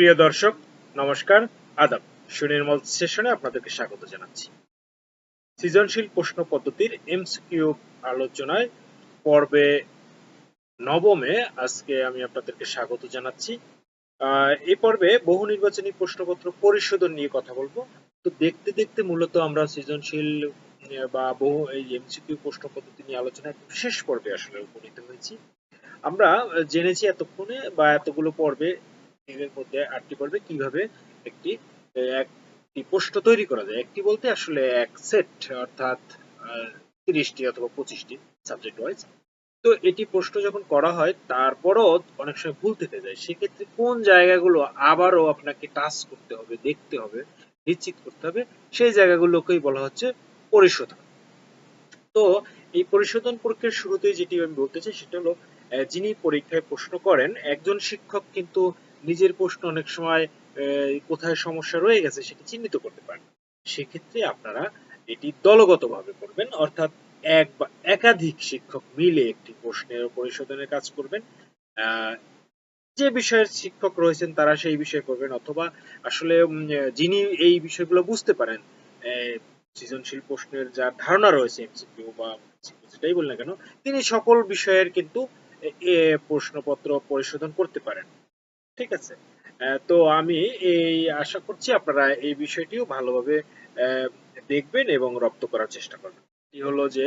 প্রিয় দর্শক, নমস্কার, আদাব। সুনির্মল সেশনে আপনাদেরকে স্বাগত জানাচ্ছি। সৃজনশীল প্রশ্ন পদ্ধতির এমসিকিউ আলোচনায় পর্বে নবমে আজকে আমি আপনাদেরকে স্বাগত জানাচ্ছি। এই পর্বে বহু নির্বাচনী প্রশ্নপত্র পরিশোধন নিয়ে কথা বলব। তো দেখতে দেখতে মূলত আমরা সৃজনশীল বা বহু এই এমসিকিউ প্রশ্ন পদ্ধতি নিয়ে আলোচনায় শেষ পর্বে আসলে উপনীত হয়েছি। আমরা জেনেছি এতক্ষণে বা এতগুলো পর্বে এর মধ্যে আটটি পর্বে কীভাবে একটি একটি প্রশ্ন তৈরি করা যায়। একটি বলতে আসলে এক সেট, অর্থাৎ তিরিশটি অথবা পঁচিশটি সাবজেক্ট ওয়াইজ তো এটি প্রশ্ন যখন করা হয়, তারপরও অনেক সময় ভুল থেকে যায়। সেক্ষেত্রে কোন জায়গাগুলো আবারও আপনাকে টাচ করতে হবে, দেখতে হবে, নিশ্চিত করতে হবে, সেই জায়গাগুলোকেই বলা হচ্ছে পরিশোধন। তো এই পরিশোধন প্রক্রিয়ার শুরুতেই যেটি আমি বলতে চাই, সেটা হলো যিনি পরীক্ষায় প্রশ্ন করেন, একজন শিক্ষক কিন্তু নিজের প্রশ্ন অনেক সময় কোথায় সমস্যা রয়ে গেছে সেটি চিহ্নিত করতে পারেন। সেক্ষেত্রে আপনারা এটি দলগতভাবে করবেন, অর্থাৎ এক বা একাধিক শিক্ষক মিলে একটি প্রশ্নের পরিশোধনের কাজ করবেন। যে বিষয়ের শিক্ষক রয়েছেন তারা সেই বিষয়ে করবেন, অথবা আসলে যিনি এই বিষয়গুলো বুঝতে পারেন সৃজনশীল প্রশ্নের যা ধারণা রয়েছে, এমসিকিউ বা যেটাই বল না কেন, তিনি সকল বিষয়ের কিন্তু প্রশ্নপত্র পরিশোধন করতে পারেন। ঠিক আছে তো আমি এই আশা করছি আপনারা এই বিষয়টিও ভালোভাবে দেখবেন এবং রপ্ত করার চেষ্টা করবেন কি হলো যে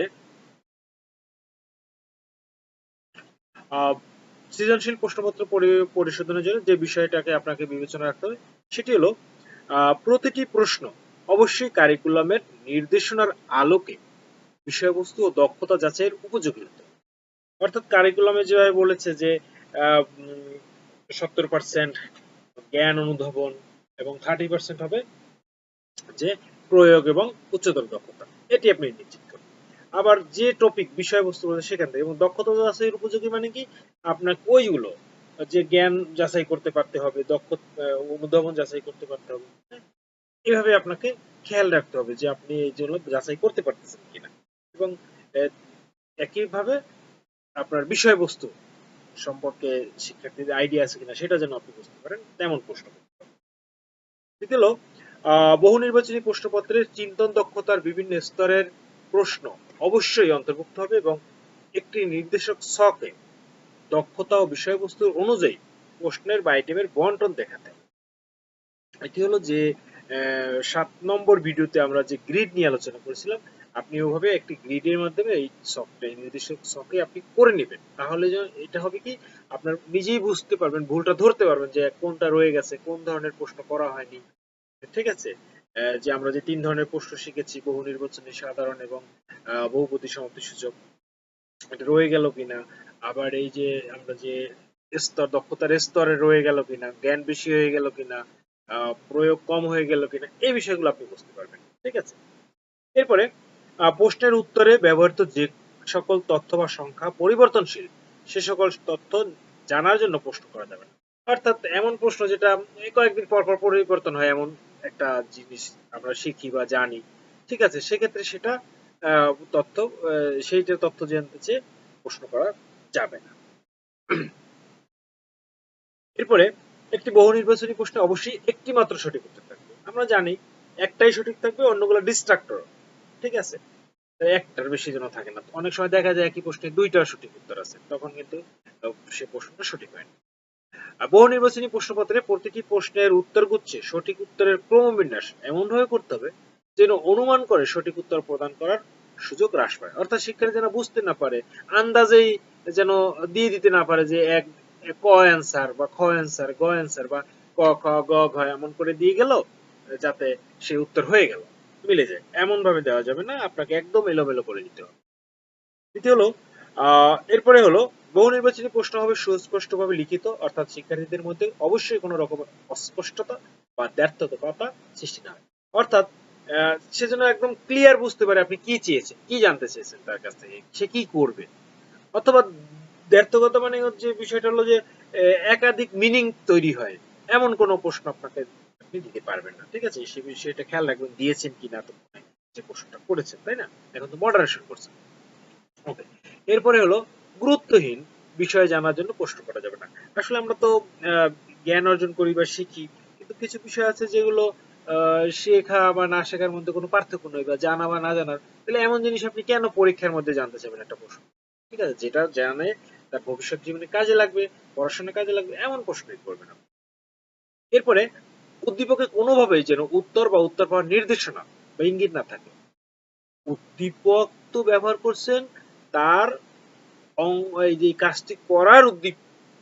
সৃজনশীল প্রশ্নপত্র পরিশোধনের জন্য যে বিষয়টাকে আপনাকে বিবেচনা রাখতে হবে, সেটি হলো প্রতিটি প্রশ্ন অবশ্যই কারিকুলামের নির্দেশনার আলোকে বিষয়বস্তু ও দক্ষতা যাচাইয়ের উপযোগী হতে। অর্থাৎ কারিকুলামে যেভাবে বলেছে যে সত্তর পার্সেন্ট জ্ঞান অনুধাবন এবং থার্টি পার্সেন্ট হবে যে প্রয়োগ এবং উচ্চতর দক্ষতা। এটি আপনি নিশ্চিত করুন। আবার যে টপিক বিষয়বস্তু রয়েছে সেখান থেকে, এবং দক্ষতা যাচাইয়ের উপযোগী মানে কি? আপনার ওইগুলো, যে জ্ঞান যাচাই করতে পারতে হবে, দক্ষ অনুধাবন যাচাই করতে পারতে হবে? এভাবে আপনাকে খেয়াল রাখতে হবে যে আপনি এই জন্য যাচাই করতে পারতেছেন কিনা। এবং একইভাবে আপনার বিষয়বস্তু সম্পর্কে শিক্ষার্থীদের আইডিয়া আছে কিনা সেটা যেন আপনি বুঝতে পারেন। তেমন প্রশ্ন। দ্বিতীয় বহু নির্বাচনী প্রশ্নপত্রের চিন্তন দক্ষতার বিভিন্ন স্তরের প্রশ্ন অবশ্যই অন্তর্ভুক্ত হবে এবং একটি নির্দেশক ছকে দক্ষতা ও বিষয়বস্তুর অনুযায়ী প্রশ্নের বা আইটেমের বন্টন দেখাতে। এটি হলো যে সাত নম্বর ভিডিওতে আমরা যে গ্রিড নিয়ে আলোচনা করেছিলাম আপনি ওভাবে একটি গ্রিডের মাধ্যমে এই এই নির্দেশক ছকে আপনি করে নেবেন। তাহলে এটা হবে কি, আপনার নিজেই বুঝতে পারবেন, ভুলটা ধরতে পারবেন যে কোনটা রয়ে গেছে, কোন ধরনের প্রশ্ন করা হয়নি। ঠিক আছে? যে আমরা যে তিন ধরনের প্রশ্ন শিখেছি, বহু নির্বাচনী, সাধারণ এবং বহুপতি সমাপ্তি সূচক, এটা রয়ে গেল কিনা? আবার এই যে আমরা যে স্তর, দক্ষতার স্তরে রয়ে গেল কিনা? জ্ঞান বেশি হয়ে গেল কিনা? প্রয়োগ কম হয়ে গেল কিনা? এই বিষয়গুলো আপনি বুঝতে পারবেন। ঠিক আছে? এরপরে প্রশ্নের উত্তরে ব্যবহৃত যে সকল তথ্য বা সংখ্যা পরিবর্তনশীল, সে সকল তথ্য জানার জন্য প্রশ্ন করা যাবে অর্থাৎ এমন প্রশ্ন যেটা কয়েকদিন পর পর পরিবর্তন হয়, এমন একটা জিনিস আমরা শিখি বা জানি। ঠিক আছে, সেক্ষেত্রে সেটা তথ্য সেইটা তথ্য জানতে চেয়ে প্রশ্ন করা যাবে না। এরপরে একটি বহু নির্বাচনী প্রশ্নে অবশ্যই একটি মাত্র সঠিক উত্তর থাকবে। আমরা জানি একটাই সঠিক থাকবে, অন্যগুলো ডিস্ট্রাক্টর ঠিক আছে? একটার বেশি যেন থাকে না। অনেক সময় দেখা যায় একই প্রশ্নে দুইটা সঠিক উত্তর আছে। তখন কিন্তু সে প্রশ্নটা সঠিক হয় না। বহু নির্বাচনী প্রশ্নপত্রে প্রতিটি প্রশ্নের উত্তরগুচ্ছে সঠিক উত্তরের ক্রমবিন্যাস এমনভাবে করতে হবে যেন অনুমান করে সঠিক উত্তর প্রদান করার সুযোগ হ্রাস পায়। অর্থাৎ শিক্ষার্থী যেন বুঝতে না পারে, আন্দাজেই যেন দিয়ে দিতে না পারে যে এক ক অ্যান্সার বা খ অ্যান্সার গ অ্যান্সার বা ক, খ, গ, ঘ এমন করে দিয়ে গেল, যাতে সে উত্তর হয়ে গেল। মিলে যায়। এমন ভাবে দেওয়া যাবে না আপনাকে একদম এলোমেলো করে দিতে হবে। দ্বিতীয় হলো এরপরে হলো বহু নির্বাচনী প্রশ্ন হবে সুস্পষ্টভাবে লিখিত অর্থাৎ শিক্ষার্থীদের মধ্যে অবশ্যই কোনো রকম অস্পষ্টতা বা ব্যর্থতা সৃষ্টি না হয়। অর্থাৎ আহ, সে যেন একদম ক্লিয়ার বুঝতে পারে আপনি কি চেয়েছেন কি জানতে চেয়েছেন তার কাছ থেকে সে কি করবে। অথবা ব্যর্থকতা মানে হচ্ছে বিষয়টা হলো যে একাধিক মিনিং তৈরি হয়। এমন কোনো প্রশ্ন আপনাকে আপনি দিতে পারবেন না, ঠিক আছে? সে বিষয়টা খেয়াল রাখবেন, দিয়েছেন কিনা তো যে প্রশ্নটা করেছেন, তাই না? এখন তো মডারেশন করছেন। ওকে এরপরে হলো, গুরুত্বহীন বিষয় জানার জন্য প্রশ্ন করা যাবে না। আসলে আমরা তো জ্ঞান অর্জন করি বা শিখি, কিন্তু কিছু বিষয় আছে যেগুলো শেখা বা না শেখার মধ্যে কোনো পার্থক্য নেই বা জানা বা না জানার। তাহলে এমন জিনিস আপনি কেন পরীক্ষার মধ্যে জানতে চাইবেন একটা প্রশ্ন? ঠিক আছে? যেটা জানে তার ভবিষ্যৎ জীবনে কাজে লাগবে পড়াশোনা কাজে লাগবে, এমন প্রশ্নই করবেন আপনি। এরপরে উদ্দীপকে কোনোভাবেই যেন উত্তর বা উত্তর পাওয়ার নির্দেশনা বা ইঙ্গিত না থাকে। উদ্দীপক তো ব্যবহার করছেন, তার এই যে কাজটি করার উদ্দীপ,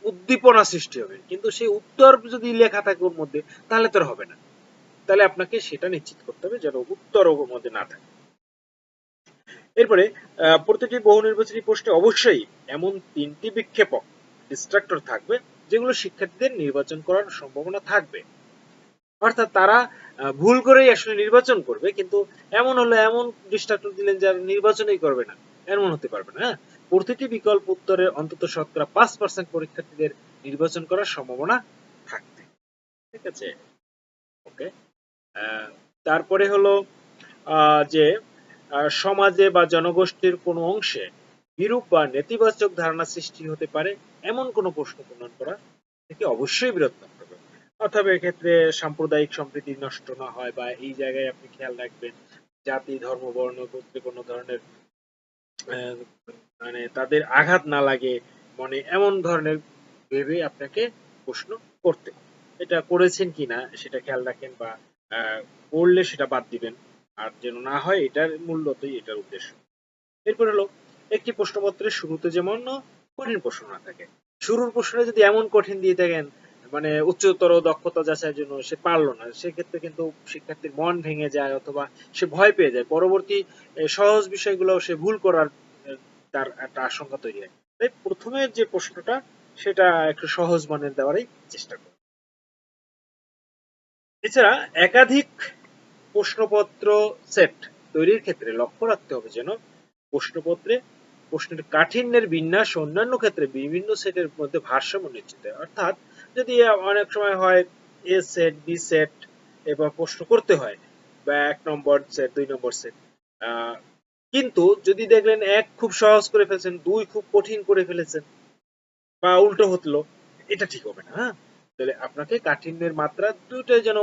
উদ্দীপনা সৃষ্টি হবে। কিন্তু সেই উত্তর যদি লেখা থাকে ওর মধ্যে, তাহলে তো হবে না। তাহলে আপনাকে সেটা নিশ্চিত করতে হবে যেন উত্তর ওর মধ্যে না থাকে। এরপরে প্রতিটি বহু নির্বাচনী প্রশ্নে অবশ্যই এমন তিনটি বিক্ষেপক ডিস্ট্রাক্টর থাকবে, যেগুলো শিক্ষার্থীদের নির্বাচন করার সম্ভাবনা থাকবে। অর্থাৎ তারা ভুল করেই আসলে নির্বাচন করবে, কিন্তু এমন হলো এমন ডিস্ট্রাক্টর দিলেন যারা নির্বাচনই করবে না। এমন হতে পারবে না হ্যাঁ? প্রতিটি বিকল্প উত্তরে অন্তত শতকরা পাঁচ পার্সেন্ট পরীক্ষার্থীদের নির্বাচন করার সম্ভাবনা থাকবে। ঠিক আছে? ওকে তারপরে হলো যে সমাজে বা জনগোষ্ঠীর কোনো অংশে বিরূপ বা নেতিবাচক ধারণা সৃষ্টি হতে পারে, এমন কোনো প্রশ্ন প্রণয়ন করা থেকে অবশ্যই বিরত থাকতে হবে। অথবা এক্ষেত্রে সাম্প্রদায়িক সম্প্রীতি নষ্ট না হয় বা এই জায়গায় আপনি খেয়াল রাখবেন, জাতি, ধর্ম, বর্ণ, গোত্রে কোনো ধরনের মানে তাদের আঘাত না লাগে মানে এমন ধরনের ভেবে আপনাকে প্রশ্ন করতে এটা করেছেন কিনা সেটা খেয়াল রাখেন বা করলে সেটা বাদ দিবেন। আর যেন না হয় এটার মূল্যতই এটার উদ্দেশ্য। এরপর হলো, একটি প্রশ্নপত্রের শুরুতে যেমন কঠিন প্রশ্ন না থাকে, শুরুর প্রশ্নে যদি এমন কঠিন দিয়ে থাকেন মানে উচ্চতর দক্ষতা যাচাইয়ের জন্য সে পারল না। সেক্ষেত্রে কিন্তু শিক্ষার্থীর মন ভেঙে যায় অথবা সে ভয় পেয়ে যায়। পরবর্তী সহজ বিষয়গুলো সে ভুল করার তার একটা আশঙ্কা তৈরি হয়। তাই প্রথমের যে প্রশ্নটা, সেটা একটু সহজ মানের দেওয়ারই চেষ্টা করুন এছাড়া একাধিক প্রশ্নপত্র সেট তৈরির ক্ষেত্রে লক্ষ্য রাখতে হবে যেন প্রশ্নপত্রে প্রশ্নের কাঠিন্যের বিন্যাস অন্যান্য ক্ষেত্রে বিভিন্ন সেটের মধ্যে ভারসাম্য নিশ্চিত হয়। অর্থাৎ যদি অনেক সময় হয় এ সেট বি সেট এবার প্রশ্ন করতে হয়, বা এক নম্বর সেট দুই নম্বর সেট কিন্তু যদি দেখলেন এক খুব সহজ করে ফেলছেন, দুই খুব কঠিন করে ফেলেছেন, বা উল্টো হতলো, এটা ঠিক হবে না হ্যাঁ? তাহলে আপনাকে কাঠিন্যের মাত্রা দুটোই যেন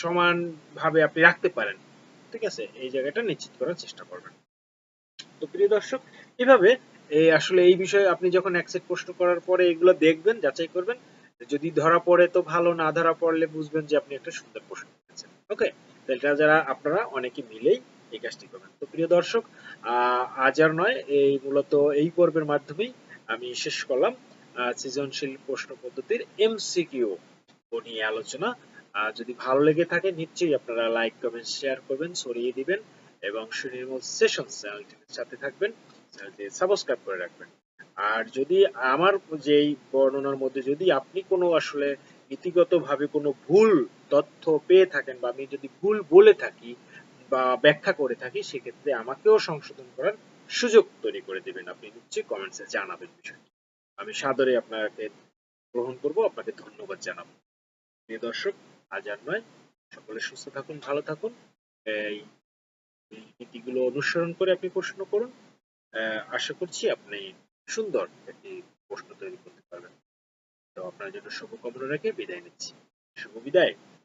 সমান ভাবে আপনি রাখতে পারেন, ঠিক আছে? এই জায়গাটা নিশ্চিত করার চেষ্টা করবেন। তো প্রিয় দর্শক, এভাবে এই আসলে এই বিষয়ে আপনি যখন এক সেট প্রশ্ন করার পরে এগুলো দেখবেন, যাচাই করবেন, যদি ধরা পড়ে তো ভালো, না ধরা পড়লে বুঝবেন যে আপনি একটা সুন্দর প্রশ্ন করেছেন। ওকে এটা যারা, আপনারা অনেকে মিলেই এই কাজটি করবেন। তো প্রিয় দর্শক আজ আর নয়, এই মূলত এই পর্বের মাধ্যমেই আমি শেষ করলাম সৃজনশীল প্রশ্ন পদ্ধতির এমসিকিউ নিয়ে আলোচনা। যদি ভালো লেগে থাকে, নিশ্চয়ই আপনারা লাইক কমেন্ট শেয়ার করবেন, ছড়িয়ে দিবেন এবং সুনির্মল সেশন চ্যানেলটির সাথে থাকবেন। চ্যানেলটি সাবস্ক্রাইব করে রাখবেন। আর যদি আমার যেই বর্ণনার মধ্যে যদি আপনি কোনো আসলে নীতিগত ভাবে কোনো ভুল তথ্য পেয়ে থাকেন বা আমি যদি ভুল বলে থাকি বা ব্যাখ্যা করে থাকি, সেক্ষেত্রে আমাকেও সংশোধন করার সুযোগ তৈরি করে দিবেন। আপনি নিশ্চয়ই কমেন্টসে জানাবেন বিষয়টি। আমি সাদরে আপনাকে গ্রহণ করব, আপনাকে ধন্যবাদ জানাব। প্রিয় দর্শক, আজ আর নয়। সকলে সুস্থ থাকুন, ভালো থাকুন। এই নীতিগুলো অনুসরণ করে আপনি প্রশ্ন করুন। আশা করছি আপনি সুন্দর একটি প্রশ্ন তৈরি করতে পারবেন। তো আপনার জন্য শুভকামনা রেখে বিদায় নিচ্ছি। শুভ বিদায়।